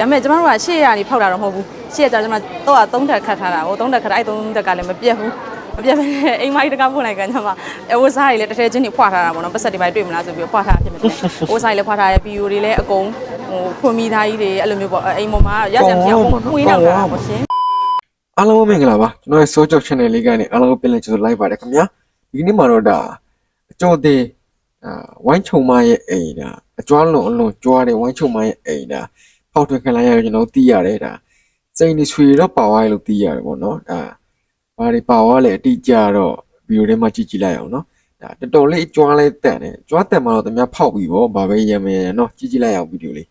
ဒါပေမဲ့ကျမတို့ကရှေ့ရနေဖောက်တာတော့မဟုတ်ဘူးရှေ့ကကျကျမတော့က3တက်ခတ်ထားတာဟို3တက်ခတ်အဲ့3တက်ကလည်းမပြတ်ဘူးမပြတ်ပဲနဲ့အိမ်မိုက်တကားဖွင့်လိုက်ကကျမအဝတ်စားတွေလည်းတစ်ထည်ချင်းတွေဖွာထားတာပေါ့နော်ပတ်ဆက်တွေပိုင်းတွေ့မလားဆိုပြီးဖွာထားဖြစ်မယ်အဝတ်စားတွေလည်းဖွာထားရဲ့ဗီဒီယိုတွေလည်းအကုန်ဟိုဖွင့်မိသားကြီးတွေအဲ့လိုမျိုးပေါ့အိမ်ပေါ်မှာရစရာမပြောဘူးမွေးတော့တာပေါ့ရှင်အားလုံးပဲမင်္ဂလာပါကျွန်တော်ရဲ့ Soul Job Channel လေးကနေအားလုံးပြန်လည်ကြိုဆိုလိုက်ပါတယ်ခင်ဗျာဒီနေ့မှာတော့ဒါအကျော်သေးအာဝိုင်းချုံမရဲ့အိမ်ဒါအကျွမ်းလုံးအလုံးကြွားတဲ့ဝိုင်းချုံမရဲ့အိမ်ဒါ ဖောက်ထွက်ခံလိုက်ရရင်ကျွန်တော်သိရတယ်ဒါစိတ်နေဆွေတော့ပါသွားရလို့သိရတယ်ပေါ့နော်ဒါဘာတွေပါသွားလဲအတိအကျတော့ဗီဒီယိုထဲမှာကြည့်ကြည့်လိုက်အောင်နော်ဒါတော်တော်လေးကြွားလဲတန်တယ်ကြွားတန်မှာတော့တမဖောက်ပြီပေါ့ဘာပဲရမယ်ရနော်ကြည့်ကြည့်လိုက်အောင်ဗီဒီယိုလေး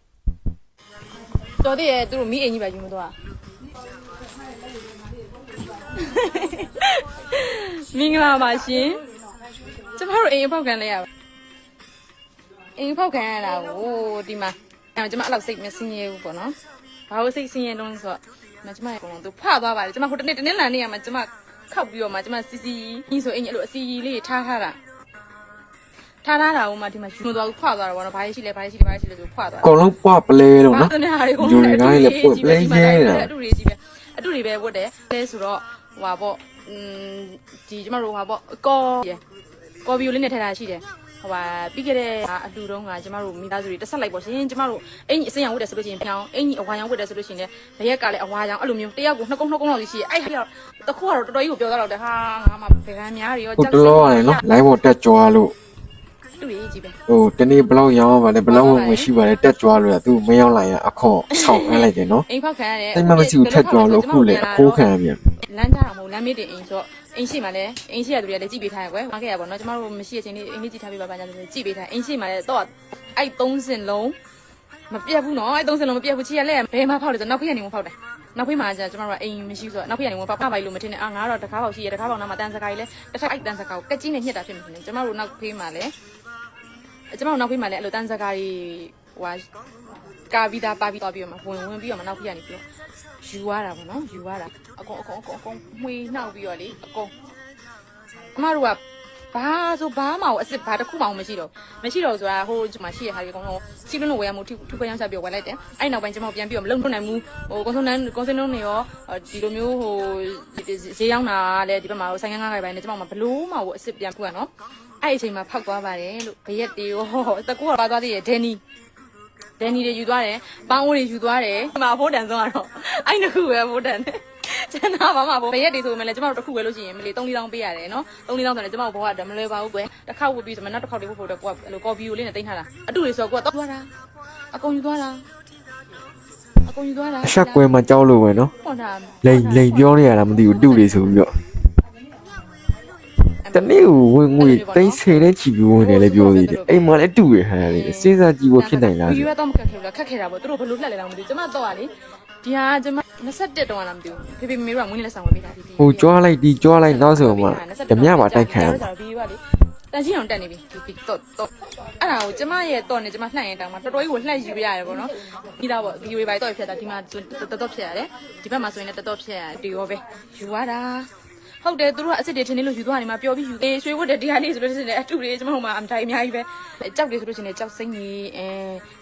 တော်တည်းရဲ့သူတို့မိအိမ်ကြီးပဲယူမသွားမင်္ဂလာပါရှင်ကျမတို့အိမ်အဖောက်ခံလဲရပါအိမ်အဖောက်ခံရတာကိုဒီမှာ အဲကျမအဲ့လောက်စိတ်မစင်းရဲဘူးပေါ့နော်ဘာလို့စိတ်စင်းရဲတော့ဆိုတော့မကျမရဲ့ကောင်သူဖသွားပါတယ်ကျမဟိုတနေ့တနေ့လန်နေရမှာကျမခောက်ပြီးတော့မှကျမစီစီကြီးဆိုအိမ်ကြီးအဲ့လိုအစီကြီးလေးထားထားတာထားထားတာဟိုမှာဒီမှာယူမသွားဘူးဖွာသွားတာပေါ့နော်ဘာရှိလဲဘာရှိလဲဘာရှိလဲဆိုဖွာသွားအကုန်လုံးပွားပလဲတော့နော်တနေ့ဟာတွေကိုယူနေတိုင်းလည်းပွတ်ပလဲရဲနေတာအတူတွေကြီးပဲအတူတွေပဲဝတ်တယ်လဲဆိုတော့ဟိုပါပေါ့อืมဒီကျမတို့ဟိုပါပေါ့ကောရယ်ကော်ဗီယိုလေးနဲ့ထည့်ထားရှိတယ် ဟိုပါပြီးခဲ့တဲ့အတူတုန်းကကျမတို့မိသားစုတွေတက်ဆက်လိုက်ပေါ့ရှင်ကျမတို့အင်ကြီးအစင်ရောင်ဝတ်တယ်ဆိုလို့ရှိရင်ဖြောင်းအင်ကြီးအဝါရောင်ဝတ်တယ်ဆိုလို့ရှိရင်လည်းဘရက်ကလည်းအဝါရောင်အဲ့လိုမျိုးတယောက်ကိုနှစ်ကုန်းနှစ်ကုန်းလောက်ရှိရဲ့အဲ့ဟာတခုကတော့တော်တော်ကြီးကိုပြောတော့တယ်ဟာငါမှဗေဂန်များတွေရောဟိုတလောရတယ်နော် live ပေါ်တက်ကြွားလို့တူတွေကြီးပဲဟိုတနေ့ဘလောက်ရောင်းရပါလဲဘလောက်ဝင်ဝင်ရှိပါလဲတက်ကြွားလို့ရသူမရောက်လာရင်အခေါ်ဆောက်ခိုင်းလိုက်တယ်နော်အိမ်ဖောက်ခံရတယ်တိတ်မမရှိဘူးထက်ကြွားလို့အခုလေအခိုးခံရပြန်လမ်းကြတာမဟုတ်လမ်းမေးတင်အိမ်ဆိုတော့ အိမ်ရှိမှလည်းအိမ်ရှိရသူတွေကလည်းကြည့်ပေးထားရကွယ်။မားခဲ့ရပါတော့။ကျမတို့မရှိတဲ့အချိန်လေးအိမ်လေးကြည့်ထားပေးပါပါညာဆိုကြည့်ပေးထား။အိမ်ရှိမှလည်းတော့အဲ့သုံးစင်လုံးမပြတ်ဘူးနော်။အဲ့သုံးစင်လုံးမပြတ်ဘူးချီရလက်ဘယ်မှာဖောက်လဲဆိုနောက်ဖေးကနေဝင်ဖောက်တယ်။နောက်ဖေးမှာကျကျမတို့ကအိမ်မရှိဘူးဆိုတော့နောက်ဖေးကနေဝင်ဖောက်ပါပါလို့မထင်နဲ့။အာငါတော့တကားပေါက်ရှိရတကားပေါက်နားမှာတန်စကားကြီးလဲတစ်ထက်အဲ့တန်စကားကိုကက်ကြီးနဲ့ညှစ်တာဖြစ်နေတယ်။ကျမတို့နောက်ဖေးမှာလည်းကျမတို့နောက်ဖေးမှာလည်းအဲ့လိုတန်စကားကြီး ဟိုဟာကာပြီးသားပါပြီးတော့ပြီးတော့မှဝင်ဝင်ပြီးတော့မှနောက်ဖေးကနေပြီးတော့ယူရတာပေါ့နော်ယူရတာအကုန်အကုန်အကုန်အကုန်မှွေနှောက်ပြီးတော့လေအကုန်အမတို့ကဘာဆိုဘာမှအစ်စ်ဘာတစ်ခုမှမရှိတော့မရှိတော့ဆိုတာဟိုဒီမှာရှိရဟာဒီအကုန်လုံးစီးလုံးလို့ဝယ်ရမှုထူပန်းရောက်ချပြီးဝယ်လိုက်တယ်အဲ့နောက်ပိုင်းကျွန်မပြန်ပြီးတော့မလုံထွနိုင်ဘူးဟိုကွန်ဆန်နန်ကွန်ဆန်နန်တွေရောဒီလိုမျိုးဟိုဈေးရောက်တာလည်းဒီဘက်မှာဟိုဆိုင်ငန်းငါးခိုင်ပိုင်းနဲ့ကျွန်မဘလို့မှဟိုအစ်စ်ပြန်ဖူးရနော်အဲ့အချိန်မှာဖောက်သွားပါတယ်လို့ဘရက်တေရောတကူကပါသွားသေးရဲ့ဒန်နီ ဒန်နီတွေယူသွားတယ်ပေါင်းအိုးတွေယူသွားတယ်ဒီမှာဖိုးတန်ဆုံးကတော့အဲ့နှစ်ခုပဲဖိုးတန်တယ်ကျွန်တော်ဘာမှဘောဘရက်တွေဆိုမှလည်းကျွန်တော်တို့တစ်ခုပဲလို့ရှိရင်မလီ3 4တောင်းပေးရတယ်နော်3 4တောင်းဆိုလည်းကျွန်တော်ဘောကမလွယ်ပါဘူးကွယ်တစ်ခါဝတ်ပြီးဆိုမှနောက်တစ်ခါတည်းဝတ်ဖို့တော့ကိုကအဲ့လိုကော်ဖီကိုလေးနဲ့တင်ထားတာအတူတွေဆိုတော့ကိုကတော့သွားတာအကုန်ယူသွားတာအကုန်ယူသွားတာအဆက်ကွဲမှာကြောက်လို့ပဲနော်ဟောတာလိန်လိန်ပြောနေရတာမသိဘူးတူတွေဆိုပြီးတော့ တနေ့ကိုဝင်ငွေတိတ်ဆယ်တဲ့ချီပြီးဝင်တယ်လည်းပြောသေးတယ်အိမ်မှာလည်းတူရဟန်လေစဉ်းစားကြည့်ဖို့ဖြစ်နိုင်လားဗီဆိုဒီယိုတော့မခက်ခဲဘူးလားခက်ခဲတာပေါ့သူတို့ဘယ်လိုလှက်လဲတော့မသိဘူးကျွန်မတော့ကလေဒီဟာကျွန်မ21တောင်းလာမသိဘူးဖေဖေမေမေတို့ကမွေးနေ့လက်ဆောင်ဝယ်ပေးတာဒီဒီဟိုကြွားလိုက်ဒီကြွားလိုက်နောက်ဆိုမှဓမြပါတိုက်ခံရတာပြီးပါလေတန်ရှင်းအောင်တက်နေပြီဒီတော့တော့အဲ့ဒါကိုကျမရဲ့တော့နေကျမလှန့်ရင်တောင်မှတော်တော်ကြီးကိုလှန့်ယူရတယ်ပေါ့နော်ပြီးတော့ဗီဒီယိုတွေပါတော့ဖြတ်တာဒီမှာတော်တော်ဖြတ်ရတယ်ဒီဘက်မှာဆိုရင်လည်းတော်တော်ဖြတ်ရတယ်ဒီရောပဲယူရတာ ဟုတ်တယ်သူတို့ကအစ်စ်တွေထင်းနေလို့ယူသွားနေမှာပျော်ပြီးယူအေးရွှေဝတ်တဲ့ဒီဟာလေးဆိုလို့ရှိရင်အတူတွေကျမတို့မှာအမတိုင်းအများကြီးပဲကြောက်တယ်ဆိုလို့ရှိရင်ကြောက်စိမ့်ကြီးအဲ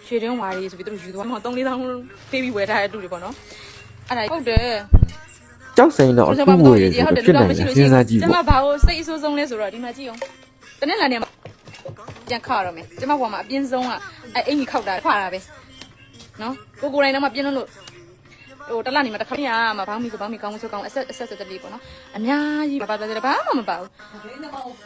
ရွှေတွင်းဝါတွေဆိုပြီးသူတို့ယူသွားမှာ3 4တောင်းဖေးပြီးဝယ်ထားတဲ့အတူတွေပေါ့နော်အဲ့ဒါဟုတ်တယ်ကြောက်စိန်တော့အတူဝယ်တယ်ဆိုတော့ဖြစ်နိုင်တယ်စဉ်းစားကြည့်ကျမပေါ့ဘာလို့စိတ်အဆိုးဆုံးလဲဆိုတော့ဒီမှာကြည့်အောင်တနေ့လာနေမှာပြန်ခါရမယ်ကျမဘောမှာအပြင်းဆုံးကအဲအင်ကြီးခောက်တာခွာတာပဲနော်ကိုကိုယ်တိုင်တော့မပြင်းလို့ ဟိုတစ်လနေမှာတစ်ခါမရမှာဘောင်းမီဆိုဘောင်းမီကောင်းဆိုကောင်းအဆက်အဆက်ဆက်တက်လေးပေါ့နော်အများကြီးဘာဘာဘာဘာမှမပါဘူး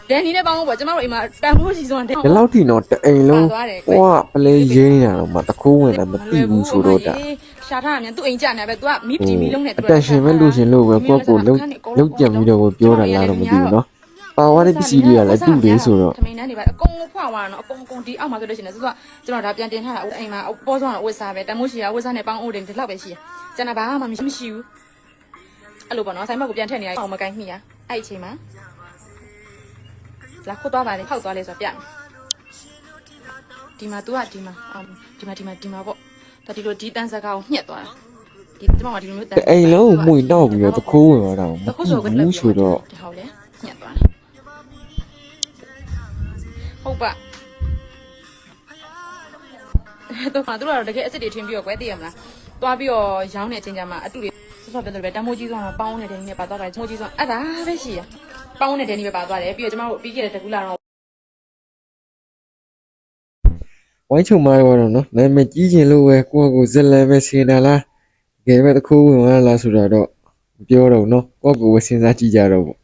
ဒန်နီနဲ့ပေါင်းဖို့ပေါ့ကျမတို့အိမ်မှာတန်ဖိုးရှိဆုံးဒန်ဒီလောက်ထိတော့တအိမ်လုံးဟွာပလဲရင်းရတော့မှတခိုးဝင်လည်းမသိဘူးဆိုတော့တာရှာထားတာမြန်သူ့အိမ်ကြနေပဲ तू ကမိပတီမီလုံးနဲ့ तू အတန်ရှင်ပဲလို့ရှင်လို့ပဲကိုယ့်ကိုလုံးလုံးကြံပြီးတော့ပြောတာလားတော့မသိဘူးနော် ပါဝါတဲ့ပစ္စည်းတွေကလည်းတူတယ်ဆိုတော့ထမင်းတန်းတွေပါအကုန်ဖွာသွားတာနော်အကုန်အကုန်ဒီအောက်မှာဆိုလို့ရှိရင်ဆိုတော့ကျွန်တော်ဒါပြန်တင်ထားတာအိမ်မှာပေါ်ဆောင်တော့ဝတ်စားပဲတမိုးရှိရဝတ်စားနဲ့ပေါင်းအိုးတင်ဒီလောက်ပဲရှိရကျန်တာဘာမှမရှိမရှိဘူးအဲ့လိုပေါ့နော်ဆိုင်ဘက်ကိုပြန်ထည့်နေရအောင်မကိုင်းမိရအဲ့အချိန်မှာလာခုတ်သွားပါလေဖောက်သွားလေဆိုတော့ပြဒီမှာ तू ကဒီမှာဒီမှာဒီမှာဒီမှာပေါ့ဒါဒီလိုဒီတန်းစကားကိုညှက်သွားတာဒီဒီမှာဒီလိုမျိုးတတန်းအိမ်လုံးကိုမှုန်တော့ပြီးတော့တခိုးဝင်သွားတာမတဟုတ်ခုဆိုကလည်းဘူးဆိုတော့ဒီဟောက်လေညက်သွားတာ ဟုတ်ပါတော့ပါတို့ကတော့တကယ်အစ်စ်တွေထင်းပြီးတော့ကွယ်သိရမလားသွားပြီးတော့ရောင်းတဲ့အချိန်ကျမှအတူတွေဆော့ဆော့ပြတယ်ပဲတမိုးကြီးဆုံးတော့ပေါင်းတဲ့ဒင်းနဲ့ပါသွားတယ်မိုးကြီးဆုံးအဲ့ဒါပဲရှိရပေါင်းတဲ့ဒင်းနဲ့ပဲပါသွားတယ်ပြီးတော့ကျမတို့ပြီးခဲ့တဲ့တကူလာတော့ဝိုင်းချုံမားတော့နော်နာမည်ကြီးခြင်းလို့ပဲကိုယ့်ကိုယ်ဇက်လန်ပဲစေနာလားတကယ်ပဲတစ်ခုဝင်သွားလားဆိုတာတော့မပြောတော့ဘူးနော်ကိုယ့်ကိုယ်ပဲစဉ်းစားကြည့်ကြတော့ပေါ့